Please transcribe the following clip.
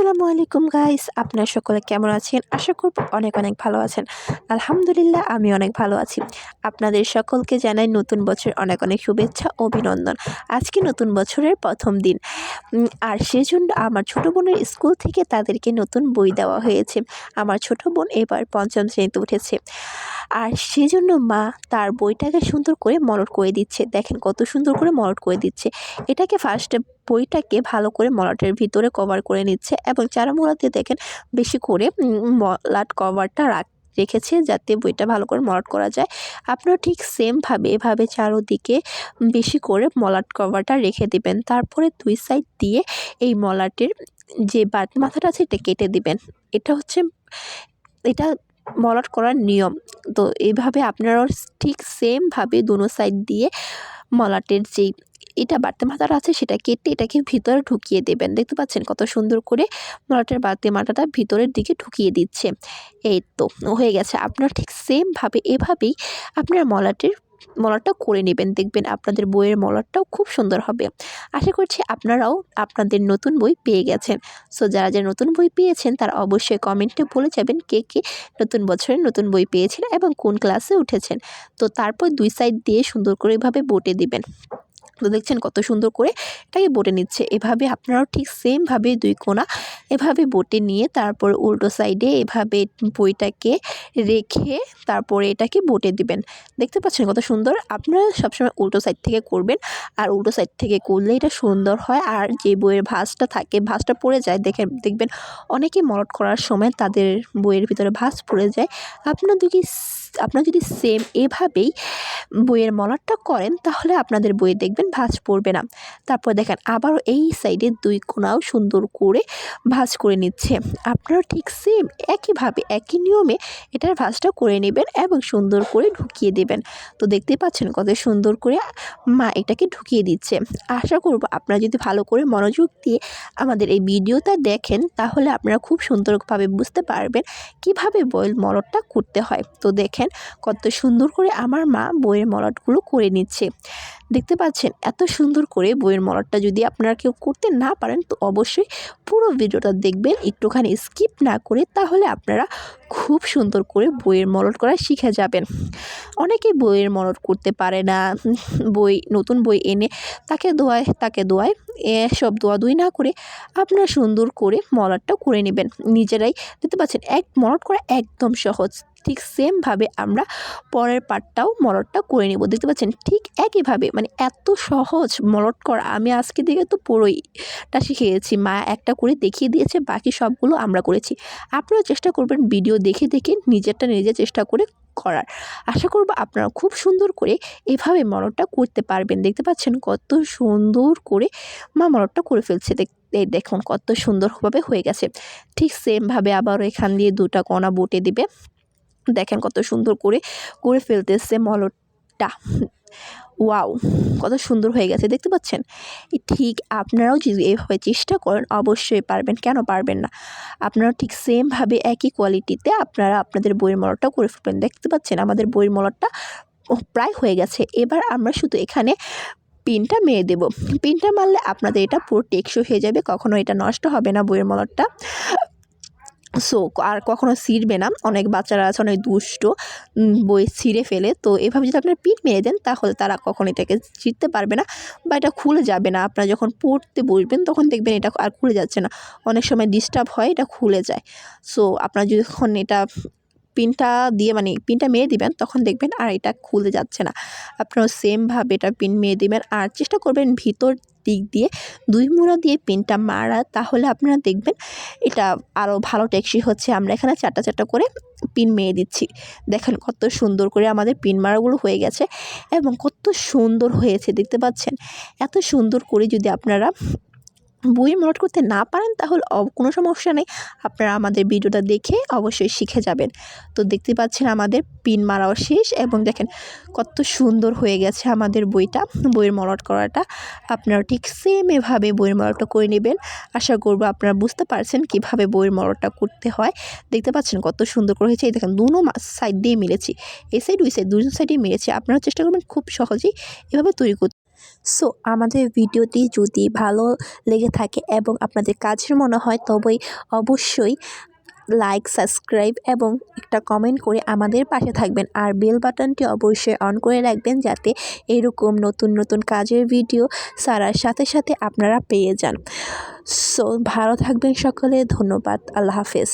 আসসালামু আলাইকুম গাইস আপনারা সকলে কেমন আছেন? আশা করব অনেক অনেক ভালো আছেন। আলহামদুলিল্লাহ, আমি অনেক ভালো আছি। আপনাদের সকলকে জানাই নতুন বছর অনেক অনেক শুভেচ্ছা, অভিনন্দন। আজকে নতুন বছরের প্রথম দিন। আর সেজন্য আমার ছোট বোনের স্কুল থেকে তাদেরকে নতুন বই দেওয়া হয়েছে। আমার ছোট বোন এবার পঞ্চম শ্রেণীতে উঠেছে। আর সেজন্য মা তার বইটাকে সুন্দর করে মলট করে দিচ্ছে। দেখেন কত সুন্দর করে মলট করে দিচ্ছে। এটাকে ফার্স্টে বইটাকে ভালো করে মলাটের ভিতরে কভার করে নিচ্ছে এবং চারামোড়াতে দেখেন বেশি করে মলাট কভারটা রাখ, রেখেছে যাতে বইটা ভালো করে মলাট করা যায়। আপনারা ঠিক সেমভাবে এভাবে চারোদিকে বেশি করে মলাট কভারটা রেখে দিবেন। তারপরে দুই সাইড দিয়ে এই মলাটের যে বাট মাথাটা আছে এটা কেটে দিবেন। এটা হচ্ছে, এটা মলাট করার নিয়ম। তো এইভাবে আপনারাও ঠিক সেমভাবে দুনো সাইড দিয়ে মলাটের যেই এটা বাড়তি মাথাটা আছে সেটা কেটে এটাকে ভিতরে ঢুকিয়ে দেবেন। দেখতে পাচ্ছেন কত সুন্দর করে মলাটের বাড়তি মাথাটা ভিতরের দিকে ঢুকিয়ে দিচ্ছে। এই তো, হয়ে গেছে। আপনার ঠিক সেমভাবে এভাবেই আপনার মলাটের, মলাটটা করে নেবেন। দেখবেন আপনাদের বইয়ের মলাটটাও খুব সুন্দর হবে। আশা করছি আপনারাও আপনাদের নতুন বই পেয়ে গেছেন। সো যারা যারা নতুন বই পেয়েছেন, তারা অবশ্যই কমেন্টে বলে যাবেন কে কে নতুন বছরে নতুন বই পেয়েছেন এবং কোন ক্লাসে উঠেছেন। তো, তারপর দুই সাইড দিয়ে সুন্দর করে এভাবে বোটে দিবেন। তো দেখছেন কত সুন্দর করে এটাকে বোটে নিচ্ছে। এভাবে আপনারাও ঠিক সেমভাবে দুই কোণা এভাবে বোটে নিয়ে তারপর উল্টো সাইডে এভাবে বইটাকে রেখে তারপরে এটাকে বোটে দিবেন। দেখতে পাচ্ছেন কত সুন্দর? আপনারা সবসময় উল্টো সাইড থেকে করবেন। আর উল্টো সাইড থেকে করলে এটা সুন্দর হয়। আর যে বইয়ের ভাঁজটা থাকে, ভাঁজটা পড়ে যায়। দেখে, দেখবেন অনেকে মলট করার সময় তাদের বইয়ের ভিতরে ভাঁজ পড়ে যায়। আপনার যদি আপনার যদি সেম এভাবেই বইয়ের মলাটটা করেন, তাহলে আপনাদের বইয়ে দেখবেন ভাঁজ পড়বে না। তারপর দেখেন আবারও এই সাইডে দুই কোণাও সুন্দর করে ভাঁজ করে নিচ্ছে। আপনারা ঠিক সেম একইভাবে, একই নিয়মে এটার ভাঁজটা করে নেবেন এবং সুন্দর করে ঢুকিয়ে দেবেন। তো দেখতে পাচ্ছেন কত সুন্দর করে মা এটাকে ঢুকিয়ে দিচ্ছে। আশা করব আপনারা যদি ভালো করে মনোযোগ দিয়ে আমাদের এই ভিডিওটা দেখেন, তাহলে আপনারা খুব সুন্দরভাবে বুঝতে পারবেন কীভাবে বয়েল মলটটা করতে হয়। তো দেখেন কত সুন্দর করে আমার মা বইয়ের মলটগুলো করে নিচ্ছে। দেখতে পাচ্ছেন এত সুন্দর করে বইয়ের মলটটা যদি আপনারা কেউ করতে না পারেন, তো অবশ্যই পুরো ভিডিওটা দেখবেন, একটুখানি স্কিপ না করে তাহলে আপনারা খুব সুন্দর করে বইয়ের মলট করা শিখে যাবেন। অনেকে বইয়ের মলট করতে পারে না, বই, নতুন বই এনে তাকে দোয়ায় তাকে দোয়ায় সব দোয়াদুই না করে আপনারা সুন্দর করে মলটটা করে নেবেন। নিজেরাই দেখতে পাচ্ছেন, এক মলট করা একদম সহজ। ঠিক সেমভাবে আমরা পরের পার্টটাও মলটটা করে নেব। দেখতে পাচ্ছেন, ঠিক একইভাবে মানে এত সহজ মলট করা। আমি আজকে দিকে তো পুরোইটা শিখিয়েছি মা একটা করে দেখিয়ে দিয়েছে, বাকি সবগুলো আমরা করেছি। আপনারাও চেষ্টা করবেন ভিডিও দেখে দেখে নিজেরটা নিজে চেষ্টা করে করার। আশা করব আপনারা খুব সুন্দর করে এভাবে মলটটা করতে পারবেন। দেখতে পাচ্ছেন কত সুন্দর করে মা মলটটা করে ফেলছে। এই দেখুন কত সুন্দরভাবে হয়ে গেছে। ঠিক সেমভাবে আবারও এখান দিয়ে দুটা কণা বুটে দিবে। দেখেন কত সুন্দর করে করে ফেলতেছে মলটটা ওয়াও, কত সুন্দর হয়ে গেছে, দেখতে পাচ্ছেন? ঠিক আপনারাও যদি এভাবে চেষ্টা করেন, অবশ্যই পারবেন, কেন পারবেন না? আপনারা ঠিক সেমভাবে একই কোয়ালিটিতে আপনারা আপনাদের বইয়ের মলটটা করে ফেলবেন। দেখতে পাচ্ছেন, আমাদের বইয়ের মলটটা প্রায় হয়ে গেছে। এবার আমরা শুধু এখানে পিনটা মেরে দেব। পিনটা মারলে আপনাদের এটা পুরো টেকসই হয়ে যাবে, কখনো এটা নষ্ট হবে না বইয়ের মলটটা। সো আর কখনো ছিঁড়বে না। অনেক বাচ্চারা আছে, অনেক দুষ্ট বই ছিঁড়ে ফেলে। তো এভাবে যদি আপনার পিঠ মেরে দেন, তাহলে তারা কখনো এটাকে ছিঁড়তে পারবে না বা এটা খুলে যাবে না। আপনারা যখন পড়তে বসবেন, তখন দেখবেন এটা আর খুলে যাচ্ছে না। অনেক সময় ডিস্টার্ব হয়, এটা খুলে যায়। সো আপনারা যখন এটা পিনটা দিয়ে মানে পিনটা মেরে দিবেন, তখন দেখবেন আর এটা খুলে যাচ্ছে না। আপনারা সেমভাবে এটা পিন মেরে দিবেন আর চেষ্টা করবেন ভিতর দিক দিয়ে দুই মুড়া দিয়ে পিনটা মারা, তাহলে আপনারা দেখবেন এটা আরও ভালো টেকসই হচ্ছে। আমরা এখানে চারটা চারটা করে পিন মেরে দিচ্ছি। দেখেন কত সুন্দর করে আমাদের পিন মারাগুলো হয়ে গেছে এবং কত সুন্দর হয়েছে, দেখতে পাচ্ছেন? এত সুন্দর করে যদি আপনারা বই মলট করতে না পারেন, তাহলে কোনো সমস্যা নেই। আপনারা আমাদের ভিডিওটা দেখে অবশ্যই শিখে যাবেন। তো দেখতে পাচ্ছেন আমাদের পিন মারাও শেষ এবং দেখেন কত সুন্দর হয়ে গেছে আমাদের বইটা, বইয়ের মলট করাটা। আপনারা ঠিক সেম এভাবে বইয়ের মলটটা করে নেবেন। আশা করব আপনারা বুঝতে পারছেন কীভাবে বইয়ের মলটটা করতে হয়। দেখতে পাচ্ছেন কত সুন্দর করে হয়েছে। এই দেখেন, দুনো সাইড দিয়ে মিলেছি এই সাইড ওই সাইড দুজন সাইডেই মিলেছে আপনারা চেষ্টা করবেন খুব সহজেই এভাবে তৈরি করতে সো আমাদের ভিডিওটি যদি ভালো লেগে থাকে এবং আপনাদের কাজের মনে হয়, তবেই অবশ্যই লাইক সাবস্ক্রাইব এবং একটা কমেন্ট করে আমাদের পাশে থাকবেন। আর বেল বাটনটি অবশ্যই অন করে রাখবেন যাতে এরকম নতুন নতুন কাজের ভিডিও সারার সাথে সাথে আপনারা পেয়ে যান। সো ভালো থাকবেন সকলে। ধন্যবাদ। আল্লাহ হাফেজ।